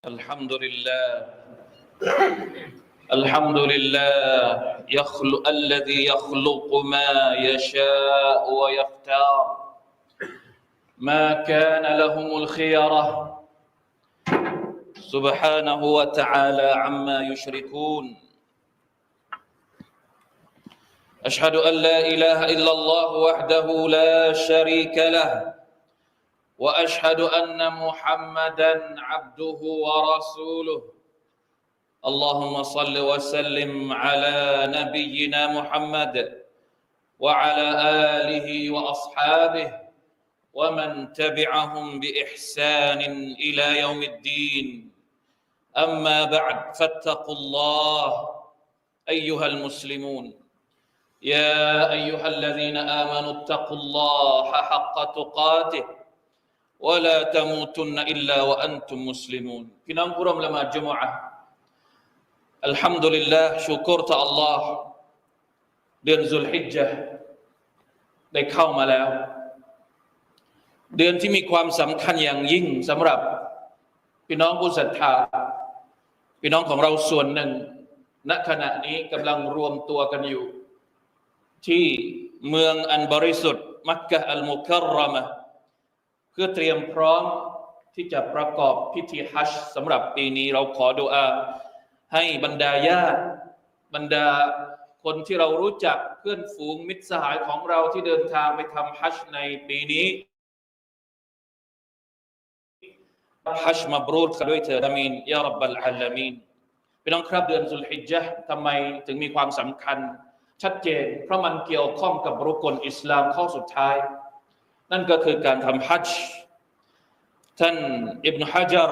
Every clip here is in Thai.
الحمد لله. الحمد لله. يخلق الذي يخلق ما يشاء ويختار. ما كان لهم الخيرة سبحانه وتعالى عما يشركون. أشهد أن لا إله إلا الله وحده لا شريك له. وأشهد أن محمدا عبده ورسوله. اللهم صل وسلم على نبينا محمد وعلى آله وأصحابه ومن تبعهم بإحسان إلى يوم الدين. أما بعد فاتقوا الله أيها المسلمون. يا أيها الذين آمنوا اتقوا الله حق تقاته. ولا تموتن إلا وأنتم مسلمون พี่น้องผู้ร่วมละหมาดจุมอะห์อัลฮัมดุลิลลาห์ชูกรต่อ Allah เดือนซุลฮิจญะห์ได้เข้ามาแล้ว เดือนที่มีความสำคัญอย่างยิ่งสำหรับ พี่น้องผู้ศรัทธา พี่น้องของเราส่วนหนึ่ง ณขณะนี้กำลังรวมตัวกันอยู่ ที่เมืองอันบริสุทธิ์ มักกะอัลมุคัรรมะ เพื่อเตรียมพร้อมที่จะประกอบพิธีฮัจสำหรับปีนี้เราขอดุอาให้บรรดาญาติบรรดาคนที่เรารู้จักเพื่อนฝูงมิตรสหายของเราที่เดินทางไปทำฮัจญ์ในปีนี้ฮัจญ์มาบรูรกันด้วยเถิดอามีนยารับบัลอาลามีนพี่น้องครับเดือนสุลฮิจญะห์ทำไมถึงมีความสำคัญ ชัดเจน เพราะมันเกี่ยวข้องกับรุกลอิสลามข้อสุดท้าย นั่นก็คือการทำฮัจญ์ท่านอิบนุฮะจัร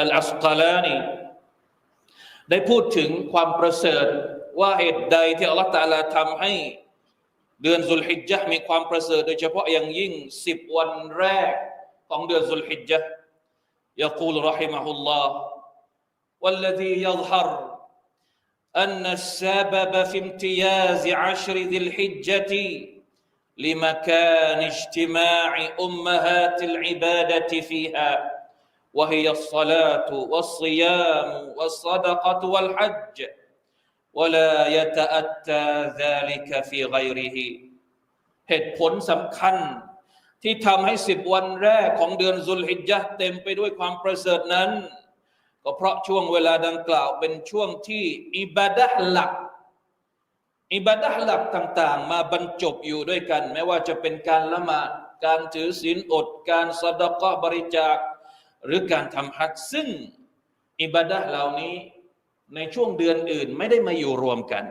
อัลอัสกาลานีได้พูดถึงความประเสริฐว่าเหตุใดที่อัลลอฮฺตะอาลาทำให้เดือนสุลฮิจญะห์มีความประเสริฐโดยเฉพาะอย่างยิ่งสิบวันแรกของเดือนสุลฮิจญะห์ يقول رحمه الله والذي يظهر أن السبب في امتياز عشر ذي الحجة لمكان اجتماع امهات العباده فيها وهي الصلاه والصيام والصدقه والحج ولا يتاتى ذلك في غيره เหตุผลสำคัญที่ทำให้สิบวันแรกของเดือนซุลฮิจญะห์เต็มไปด้วยความประเสริฐนั้น ก็เพราะช่วงเวลาดังกล่าวเป็นช่วงที่อิบาดะห์หลัก อิบาดะห์หลักต่าง ๆ มาบรรจบอยู่ด้วยกัน ไม่ว่าจะเป็นการละหมาดการถือศีลอด การสะดะกะบริจาค หรือการทำฮัจญ์ซึ่งอิบาดะห์เหล่านี้ในช่วงเดือนอื่นไม่ได้มาอยู่รวมกัน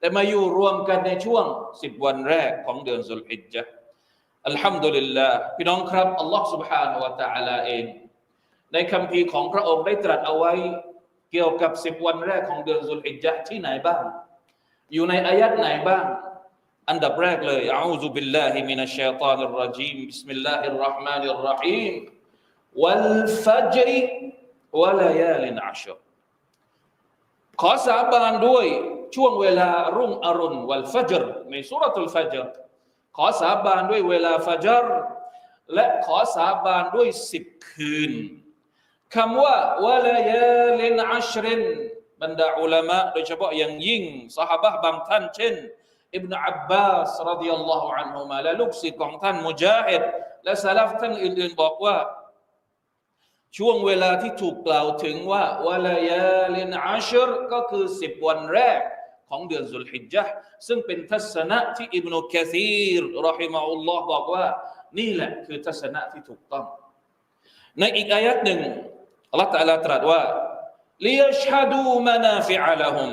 แต่มาอยู่รวมกันในช่วงสิบวันแรกของเดือนสุลฮิจญะห์อัลฮัมดุลิลลาห์พี่น้องครับอัลลอฮ์ سبحانه และ تعالى เอง ในคำพีร์ของพระองค์ได้ตรัสเอาไว้ เกี่ยวกับสิบวันแรกของเดือนสุลฮิจญะห์ที่ไหนบ้าง อยู่ในอายัดไหนบ้าง อันดับแรกเลยอาอูซุบิลลาฮิมินัชชัยฏอนิรรจีมบิสมิลลาฮิรเราะห์มานิรเราะฮีมวัลฟัจรวะลายาลินอัชรขอสาบานด้วยช่วงเวลารุ่งอรุณวัลฟัจรในสุรทูลฟัจรขอสาบานด้วยเวลาฟัจรและขอสาบานด้วยสิบคืนคำว่าวะลายาลินอัชริน บรรดาอุลามะโดยเฉพาะอย่างยิ่งสหบะบางท่าน เช่นอิบนาอับบาสรดิยัลลอฮุอันฮุมาและลูกศิษย์ของท่านมุจาฮิดและสลัฟท่านอื่น ๆ บอกว่า ช่วงเวลาที่ถูกกล่าวถึงว่าวะลายาลินอัชรก็คือสิบวันแรกของเดือนสุลฮิจญะห์ซึ่งเป็นทัศนะที่อิบนุกะซีรรอฮิมะอุลลอฮ์บอกว่า นี่แหละคือทัศนะที่ถูกต้อง ในอีกอายัดหนึ่งอัลลอฮฺตะลาตรัสว่า ليشهدوا منافع لهم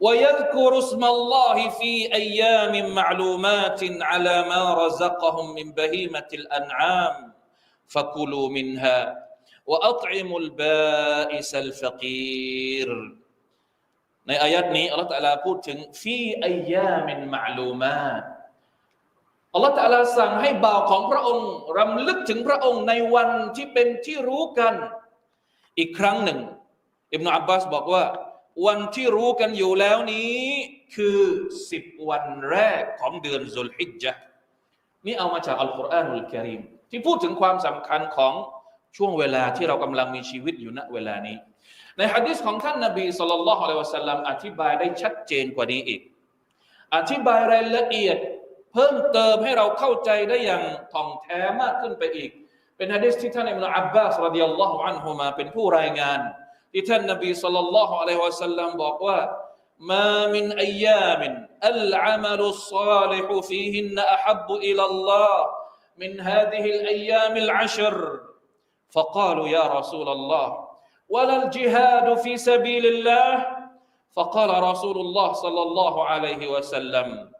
ويذكروا اسم الله في ايام معلومات على ما رزقهم من بهيمه الانعام فكلوا منها واطعموا البائس الفقير ในอายัดนี้อัลลอฮฺตะอาลาพูดถึงฟีอายามินมะลูมาตอัลลอฮฺตะอาลาสั่งให้บ่าวของพระองค์รำลึกถึงพระองค์ในวันที่เป็นที่รู้กัน อีกครั้งหนึ่ง อิบนาอับบาสบอกว่า วันที่รู้กันอยู่แล้วนี้ คือสิบวันแรกของเดือนซุลฮิจญะห์นี่เอามาจากอัลกุรอานุลกิริมที่พูดถึงความสำคัญของช่วงเวลาที่เรากำลังมีชีวิตอยู่ณเวลานี้ ในฮะดิษของท่านนบีสุลต่านละฮ์อะลัยวะสัลลัมอธิบายได้ชัดเจนกว่านี้อีก อธิบายรายละเอียด เพิ่มเติมให้เราเข้าใจได้อย่างท่องแท้มากขึ้นไปอีก เป็นฮะดิษที่ท่านอิบนุอับบาสรดิยัลลอฮุอันฮุมาเป็นผู้รายงาน ที่ท่านนบีสุลต่านละฮ์อะลัยฮิวะสัลลัมบอกว่า ما من أيام العمل الصالح فيهن أحب إلى الله من هذه الأيام العشر فقالوا يا رسول الله ولا الجهاد في سبيل الله فقال رسول الله صلى الله عليه وسلم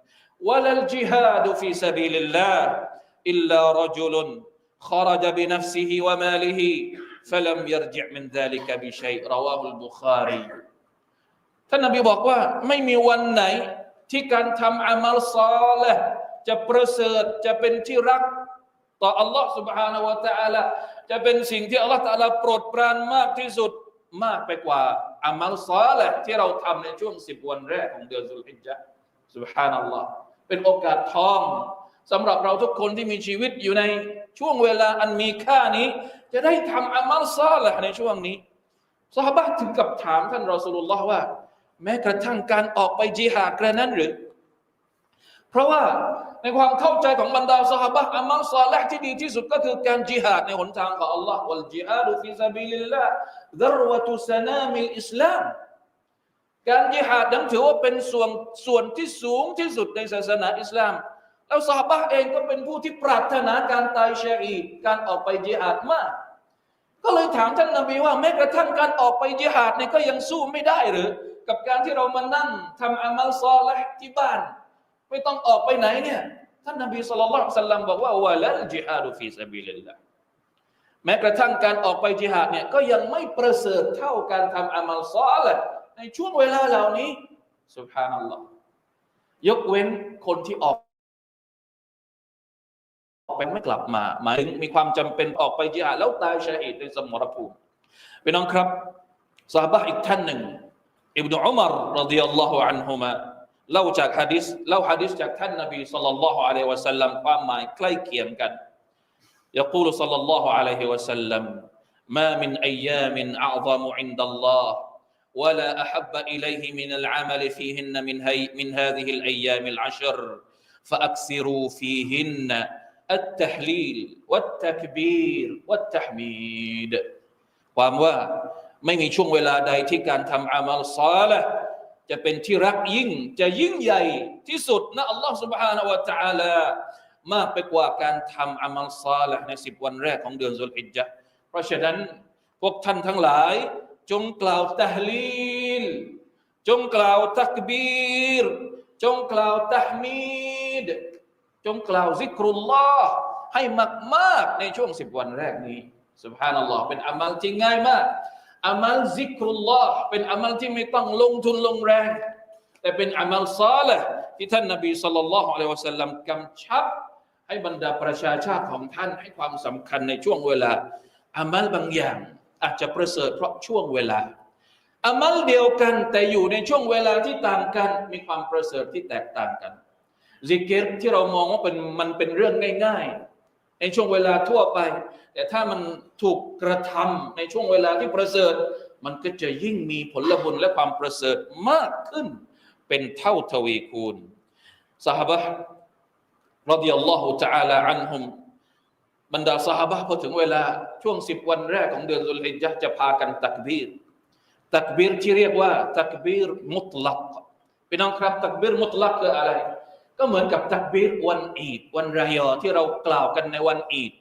ولا الجهاد في سبيل الله إلا رجل خرج بنفسه وماله فلم يرجع من ذلك بشيء رواه البخاري ท่านนบีบอกว่าไม่มีวันไหนที่การทำอามัลซอละห์จะประเสริฐจะเป็นที่รัก ต่ออัลลอฮ์ سبحانه และ تعالى จะเป็นสิ่งที่อัลลอฮ์ تعالى โปรดปรานมากที่สุดมากไปกว่าอามัลซอละห์ที่เราทำในช่วงสิบวันแรกของเดือนสุลฮิจญะห์ سبحان อัลลอฮ์เป็นโอกาสทองสำหรับเราทุกคนที่มีชีวิตอยู่ในช่วงเวลาอันมีค่านี้ จะได้ทำอามัลซาละในช่วงนี้ซอฮาบะห์ถึงกับถามท่านรอสูลุลลอฮ์ว่า แม้กระทั่งการออกไปจิฮาดกระนั้นหรือ เพราะว่าในความเข้าใจของบรรดาสหบะอามัลซอละห์ที่ดีที่สุดก็คือการจิฮาดในหนทางของอัลลอฮ์วัลจิฮาดฟิซาบิลิลลาดรวตุสนามิลอิสลามการจิฮาดนั้นถือว่าเป็นส่วนส่วนที่สูงที่สุดในศาสนาอิสลาม แล้วสหบะเองก็เป็นผู้ที่ปรารถนาการตายชาอีการออกไปจิฮาดมาก ก็เลยถามท่านนบีว่าแม้กระทั่งการออกไปจิฮาดเนี่ยก็ยังสู้ไม่ได้หรือ กับการที่เรามานั่งทำอามัลซอละที่บ้าน ไม่ต้องออกไปไหนเนี่ยท่านนบีสุลต่านสัลลัมบอกว่าวะลัลจิฮาดุฟีซาบิลิลลาแม้กระทั่งการออกไปจิฮาดเนี่ยก็ยังไม่ประเสริฐเท่าการทำอามัลซอละในช่วงเวลาเหล่านี้สุบฮานัลลอฮ์ยกเว้นคนที่ออก ออกไปไม่กลับมาหมายถึงมีความจำเป็นออกไปจิฮาดแล้วตายชาฮิดในสมรภูมิพี่น้องครับซาบะห์อีกท่านหนึ่ง อิบนุอุมารรดิยัลลอฮุอันฮุมาเล่าจากฮะดิษเล่าฮะดิษจากท่านนบีสัลลัลลอฮุอะลัยฮิวะสัลลัมความหมายใกล้เคียงกัน يقول صلى الله عليه وسلم ما من أيام أعظم عند الله ولا أحب إليه من العمل فيهن من, هي من هذه الأيام العشر فأكثروا فيهن التحليل والتكبير والتحميد ความว่าไม่มีช่วงเวลาใดที่การทำอามัลซอละห์จะเป็นที่รักยิ่ง จะยิ่งใหญ่ที่สุดนะอัลลอฮ์ سبحانه และ تعالى มากไปกว่าการทำอามัลซอละห์ในสิบวันแรกของเดือนสุลฮิจญะห์เพราะฉะนั้นพวกท่านทั้งหลาย จงกล่าวตะฮลีล จงกล่าวตักบีร จงกล่าวตะฮมีด จงกล่าวซิกรุลลอฮ์ให้มากๆในช่วงสิบวันแรกนี้สุบฮานัลลอฮ์เป็นอามัลที่ง่ายมากอามัลซิกรุลลอฮ์เป็นอามัลที่ไม่ต้องลงทุนลงแรง แต่เป็นอามัลซาละที่ท่านนบีสุลต่านละฮ์อะลัยวะสัลลัมกำชับ ให้บรรดาประชาชาติของท่านให้ความสำคัญในช่วงเวลาอามัลบางอย่าง อาจจะประเสริฐเพราะช่วงเวลาอามัลเดียวกันแต่อยู่ในช่วงเวลาที่ต่างกัน มีความประเสริฐที่แตกต่างกัน ซิกเกตที่เรามองว่าเป็นมันเป็นเรื่องง่าย ๆ ในช่วงเวลาทั่วไป แต่ถ้ามันถูกกระทำในช่วงเวลาที่ประเสริฐ มันก็จะยิ่งมีผลบุญและความประเสริฐมากขึ้น เป็นเท่าทวีคูณสหบะรดิยัลลอฮุตะอาลาอันฮุมบรรดาสหบะพอถึงเวลาช่วงสิบวันแรกของเดือนสุลฮิจญะจะพากันตักบีรตักบีรที่เรียกว่าตักบีรมุตลักพี่น้องครับตักบีรมุตลักคืออะไร ก็เหมือนกับตักบีรวันอีดวันรายอที่เรากล่าวกันในวันอีด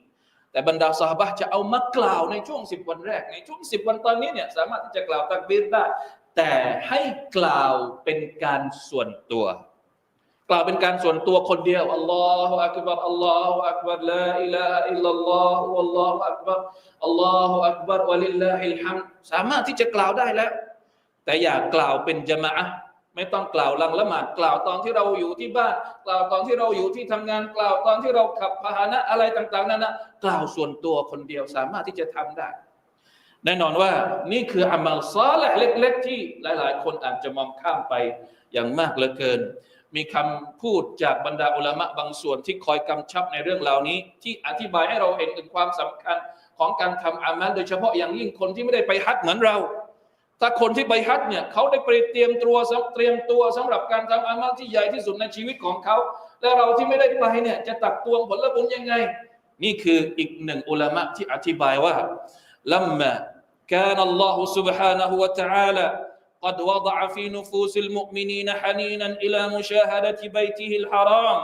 แต่บรรดาสหบะจะเอามากล่าวในช่วงสิบวันแรก ในช่วงสิบวันตอนนี้เนี่ยสามารถที่จะกล่าวตักบีรได้แต่ให้กล่าวเป็นการส่วนตัว กล่าวเป็นการส่วนตัวคนเดียวอัลลอฮฺอักบัรอัลลอฮฺอักบัรลาอิลาฮะอิลลัลลอฮฺอัลลอฮฺอักบัรอัลลอฮฺอักบัรวะลิลลาฮิลฮัมสามารถที่จะกล่าวได้แล้ว แต่อย่ากล่าวเป็นจามะอะ ไม่ต้องกล่าวหลังละหมาดกล่าวตอนที่เราอยู่ที่บ้าน กล่าวตอนที่เราอยู่ที่ทำงานกล่าวตอนที่เราขับพาหนะอะไรต่างๆนั้นนะกล่าวส่วนตัวคนเดียวสามารถที่จะทำได้แน่นอนว่านี่คืออามัลซอละเล็ก ๆ ที่หลาย ๆ คนอาจจะมองข้ามไปอย่างมากเหลือเกิน มีคำพูดจากบรรดาอุลามะบางส่วนที่คอยกำชับในเรื่องเหล่านี้ ที่อธิบายให้เราเห็นถึงความสำคัญของการทำอามัลโดยเฉพาะอย่างยิ่งคนที่ไม่ได้ไปฮัจเหมือนเรา ถ้าคนที่ไปฮัจญ์เนี่ยเขาได้ไปเตรียมตัวสำเตรียมตัวสำหรับการทำอามัลที่ใหญ่ที่สุดในชีวิตของเขา และเราที่ไม่ได้ไปเนี่ยจะตักตวงผลบุญยังไง นี่คืออีกหนึ่งอุลามะที่อธิบายว่าลัมมา كان الله سبحانه وتعالى قد وضع في نفوس المؤمنين حنينا الى مشاهده بيته الحرام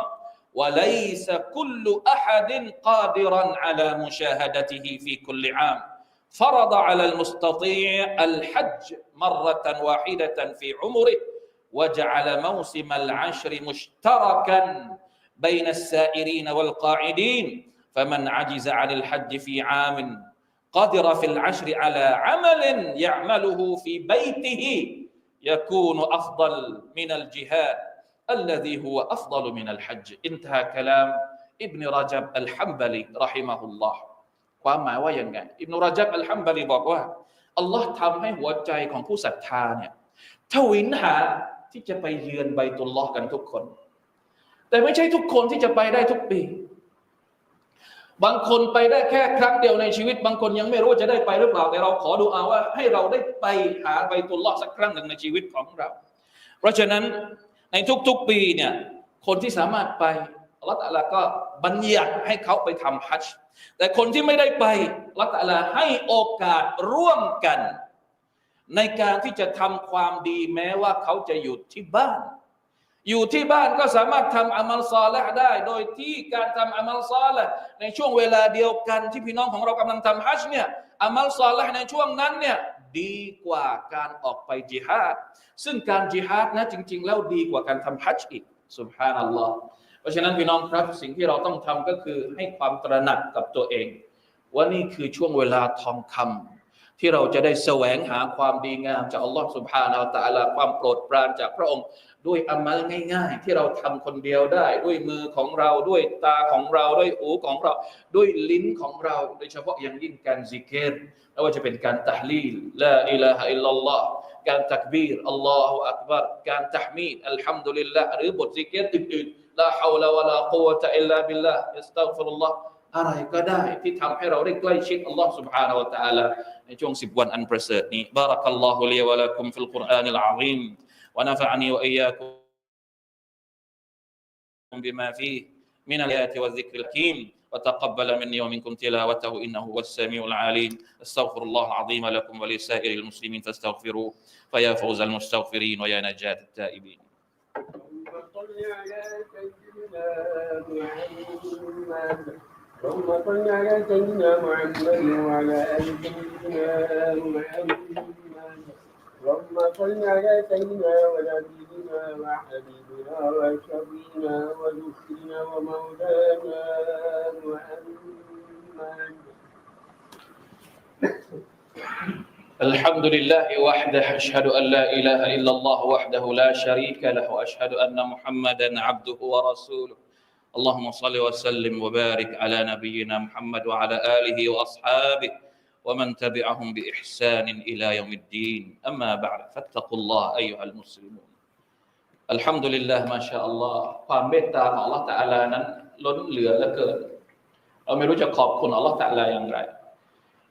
وليس كل احد قادرا على مشاهدته في كل عام فرض على المستطيع الحج مرة واحدة في عمره وجعل موسم العشر مشتركا بين السائرين والقاعدين فمن عجز عن الحج في عام قدر في العشر على عمل يعمله في بيته يكون أفضل من الجهاد الذي هو أفضل من الحج. انتهى كلام ابن رجب الحنبلي رحمه الله. ความหมายว่าอย่างไง อิบนุรจับอัลฮัมบารีบอกว่าอัลลอฮ์ทำให้หัวใจของผู้ศรัทธาเนี่ยทวินหาที่จะไปเยือนใบตุลลอฮ์กันทุกคน แต่ไม่ใช่ทุกคนที่จะไปได้ทุกปี บางคนไปได้แค่ครั้งเดียวในชีวิต บางคนยังไม่รู้ว่าจะได้ไปหรือเปล่า แต่เราขอดูอาว่า ให้เราได้ไปหาใบตุลลอฮ์สักครั้งหนึ่งในชีวิตของเรา เพราะฉะนั้นในทุกๆปีเนี่ยคนที่สามารถไปอัลลอฮฺก็ บัญญัติให้เขาไปทำฮัจญ์แต่คนที่ไม่ได้ไปลลอฮฺตะลาให้โอกาสร่วมกัน ในการที่จะทำความดีแม้ว่าเขาจะอยู่ที่บ้าน อยู่ที่บ้านก็สามารถทำอามัลซอละห์ได้ โดยที่การทำอามัลซอละห์ในช่วงเวลาเดียวกันที่พี่น้องของเรากำลังทำฮัจญ์เนี่ยอามัลซอละห์ในช่วงนั้นเนี่ยดีกว่าการออกไปจิฮาดซึ่งการจิฮาดนะจริง ๆ แล้วดีกว่าการทำฮัจญ์อีกสุบฮานัลลอฮ์ เพราะฉะนั้นพี่น้องครับสิ่งที่เราต้องทำก็คือให้ความตระหนักกับตัวเอง ว่านี่คือช่วงเวลาทองคำที่เราจะได้แสวงหาความดีงามจากอัลลอฮ์สุบฮานาอัลตะลาความโปรดปรานจากพระองค์ ด้วยอามัลง่าย ๆ ที่เราทำคนเดียวได้ ด้วยมือของเราด้วยตาของเราด้วยหูของเรา ด้วยลิ้นของเรา โดยเฉพาะอย่างยิ่งการซิกเกตไม่ว่าจะเป็นการตะฮลีลลาอิลาฮะอิลลัลลอฮ์การตักบีรอัลลอฮฺอักบัรการตะฮมีดอัลฮัมดุลิลละหรือบทซิกเกตอื่นๆ ลาฮาวลาวะลากุวะตะอิลลาบิลลาห์อิสตัฆฟิรุลลอฮ์อะไรก็ได้ที่ทำให้เราได้ใกล้ชิดอัลลอฮ์ سبحانه และ تعالى ในช่วงสิบวันอันประเสริฐนี้บารักัลลอฮุลีวะลักุมฟิลกุรอานิลอาซีม ونفعني وإياكم بما فيه من الآيات والذكر الحكيم وتقبل مني ومنكم تلاوته إنه هو السميع العليم استغفر الله العظيم لكم ولسائر المسلمين فاستغفروه فيا فوز المستغفرين ويا نجاة التائبين اللهم صل على سيدنا محمد وعلى ال سيدنا محمد اللهم صل على سيدنا ونبينا وحبيبنا وشفينا ودكتنا ومولانا محمد الحمد لله وحده أشهد أن لا إله إلا الله وحده لا شريك له وأشهد أن محمدا عبده ورسوله. اللهم صل وسلم وبارك على نبينا محمد وعلى آله وأصحابه ومن تبعهم بإحسان إلى يوم الدين. أما بعد فاتقوا الله أيها المسلمون. อัลฮัมดุลิลลาห์มาชาอัลลอฮ์ความเมตตาของอัลลอฮ์ตะอาลานั้น ล้นเหลือเหลือเกิน.เราไม่รู้จะขอบคุณอัลลอฮ์ตะอาลาอย่างไร.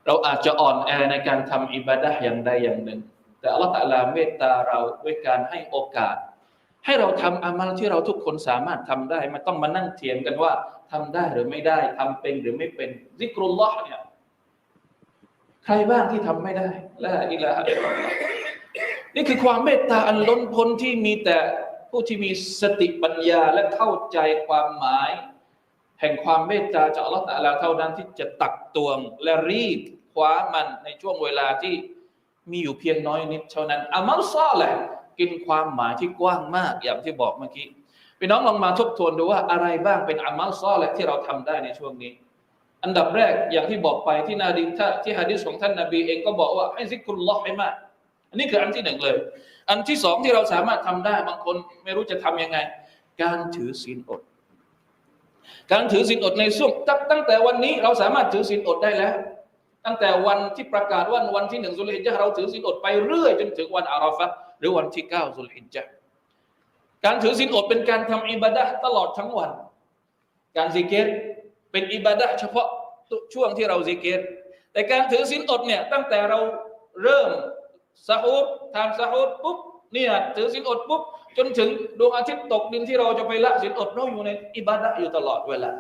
เราอาจจะอ่อนแอในการทำอิบาดะห์อย่างใดอย่างหนึ่ง แต่ Allah Taala เมตตาเราด้วยการให้โอกาส ให้เราทำอามัลที่เราทุกคนสามารถทำได้ไม่ต้องมานั่งเถียงกันว่าทำได้หรือไม่ได้ทำเป็นหรือไม่เป็นซิกรุลลอฮ์เนี่ยใครบ้างที่ทำไม่ได้ละอิลาฮะนี่คือความเมตตาอันล้นพ้นที่มีแต่ผู้ที่มีสติปัญญาและเข้าใจความหมาย แห่งความเมตตาจากอัลลอฮฺตะอาลาเท่านั้นที่จะตักตวงและรีบ ว้ามันในช่วงเวลาที่มีอยู่เพียงน้อยนิดเท่านั้นอามัลซอแหละกินความหมายที่กว้างมากอย่างที่บอกเมื่อกี้พี่น้องลองมาทบทวนดูว่าอะไรบ้างเป็นอามัลซอแหละที่เราทำได้ในช่วงนี้ อันดับแรกอย่างที่บอกไปที่นาดีถ้าที่ฮะดิษของท่านนาบีเองก็บอกว่าให้ซิกุลลอให้มากอันนี้คืออันที่หนึ่งเลย อันที่สองที่เราสามารถทำได้บางคนไม่รู้จะทำยังไง การถือศีลอด การถือศีลอดในช่วงตั้งตั้งแต่วันนี้เราสามารถถือศีลอดได้แล้ว ตั้งแต่วันที่ประกาศว่าวันที่หนึ่งสุลฮิจญะห์เราถือศีลอดไปเรื่อยจนถึงวันอาราฟะห์หรือวันที่เก้าสุลฮิจญะห์การถือศีลอดเป็นการทำอิบาดะตลอดทั้งวัน การซิกเกตเป็นอิบาดะเฉพาะช่วงที่เราซิกเกตแต่การถือศีลอดเนี่ยตั้งแต่เราเริ่มซาฮูดทานซาฮูดปุ๊บเนี่ยถือศีลอดปุ๊บจนถึงดวงอาทิตย์ตกดินที่เราจะไปละศีลอดเราอยู่ในอิบาดะอยู่ตลอดเวลา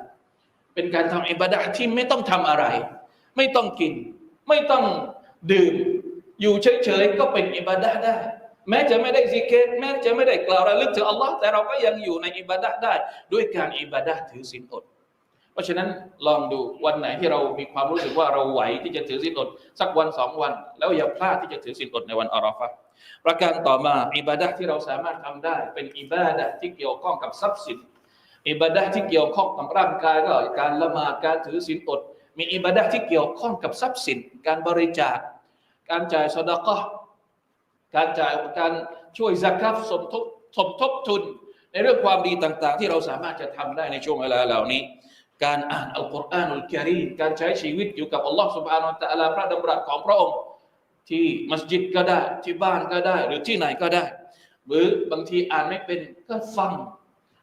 เป็นการทำอิบาดะที่ไม่ต้องทำอะไร ไม่ต้องกิน ไม่ต้องดื่ม อยู่เฉยๆก็เป็นอิบาดะห์ได้ แม้จะไม่ได้ซิกเกตแม้จะไม่ได้กล่าวระลึกถึงอัลลอฮ์แต่เราก็ยังอยู่ในอิบาดะได้ ด้วยการอิบาดะถือศีลอด เพราะฉะนั้นลองดูวันไหนที่เรามีความรู้สึกว่าเราไหวที่จะถือศีลอด สักวันสองวัน แล้วอย่าพลาดที่จะถือศีลอดในวันอาราฟะประการต่อมาอิบาดะที่เราสามารถทำได้ เป็นอิบาดะที่เกี่ยวข้องกับทรัพย์สินอิบาดะที่เกี่ยวข้องกับร่างกายก็การละหมาดการถือศีลอด มีอิบาดะห์ที่เกี่ยวข้องกับทรัพย์สิน การบริจาค การจ่ายสดาก็การจ่ายการช่วยซักคัฟสมทบสมทบทุน ในเรื่องความดีต่าง ๆ ที่เราสามารถจะทำได้ในช่วงเวลาเหล่านี้ การอ่านอัลกุรอานอัลกิรีการใช้ชีวิตอยู่กับอัลลอฮ์สุบฮานาอัลตะอาลาพระดำรัสของพระองค์ ที่มัสยิดก็ได้ที่บ้านก็ได้ หรือที่ไหนก็ได้ หรือบางทีอ่านไม่เป็นก็ฟัง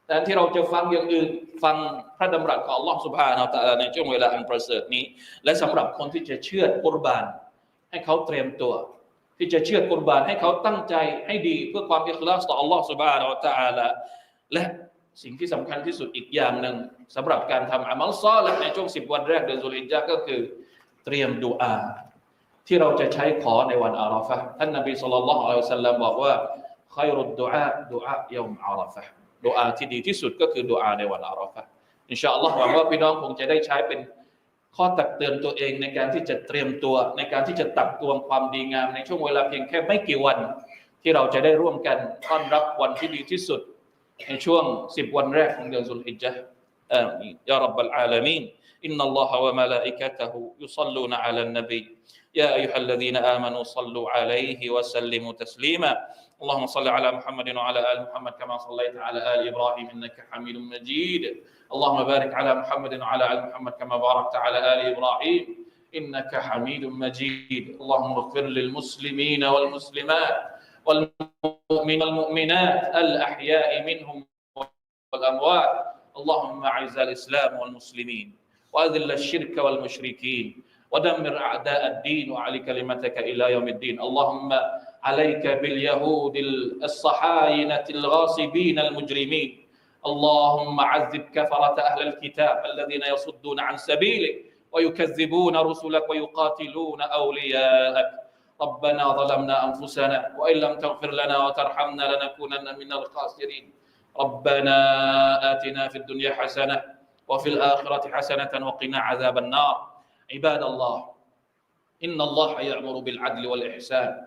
แต่ที่เราจะฟังอย่างอื่นฟังพระดำรัสของอัลลอฮ์สุบฮานาอัลตะอาลาในช่วงเวลาอันประเสริฐนี้ และสำหรับคนที่จะเชื่อกุรบาน ให้เขาเตรียมตัว ที่จะเชื่อกุรบานให้เขาตั้งใจให้ดีเพื่อความอิคลาสต่ออัลลอฮ์สุบฮานาอัละและสิ่งที่สำคัญที่สุดอีกอย่างหนึ่งสำหรับการทำอามัลซอและในช่วงสิบวันแรกเดือนสุลิจญะก็คือเตรียมดูอาที่เราจะใช้ขอในวันอาราฟะห์ท่านนบีสุลต่านละฮ์อัลลอฮุสัลลัมบอกว่าขยรุดดูอา ดูอาที่ดีที่สุดก็คือดูอาในวันอาราฟะอินชาอัลลอฮ์หวังว่าพี่น้องคงจะได้ใช้เป็นข้อตักเตือนตัวเองในการที่จะเตรียมตัว ในการที่จะตักตวงความดีงาม ในช่วงเวลาเพียงแค่ไม่กี่วัน ที่เราจะได้ร่วมกันต้อนรับวันที่ดีที่สุด ในช่วงสิบวันแรกของเดือนสุลฮิจจ์อามียารับบลอาลามีนอินนัลลอฮะวะมะลาอิกะตะฮุยุศ็อลลูนะอะลันนบียาอัยยุฮัลลซีนอามานูศ็อลลูอะลัยฮิวะซัลลิมูตัสลีมา اللهم صل على محمد وعلى آل محمد كما صليت على آل إبراهيم إنك حميد مجيد. اللهم بارك على محمد وعلى آل محمد كما باركت على آل إبراهيم إنك حميد مجيد. اللهم اغفر للمسلمين والمسلمات والمؤمنين والمؤمنات الأحياء منهم والأموات. اللهم أعز الإسلام والمسلمين وأذل الشرك والمشركين ودمر أعداء الدين وعلي كلمتك إلى يوم الدين. اللهم عليك باليهود الصحاينة الغاصبين المجرمين. اللهم عذب كفرة أهل الكتاب الذين يصدون عن سبيلك ويكذبون رسلك ويقاتلون أولياءك. ربنا ظلمنا أنفسنا وإن لم تغفر لنا وترحمنا لنكونن من الخاسرين. ربنا آتنا في الدنيا حسنة وفي الآخرة حسنة وقنا عذاب النار. عباد الله إن الله يأمر بالعدل والإحسان.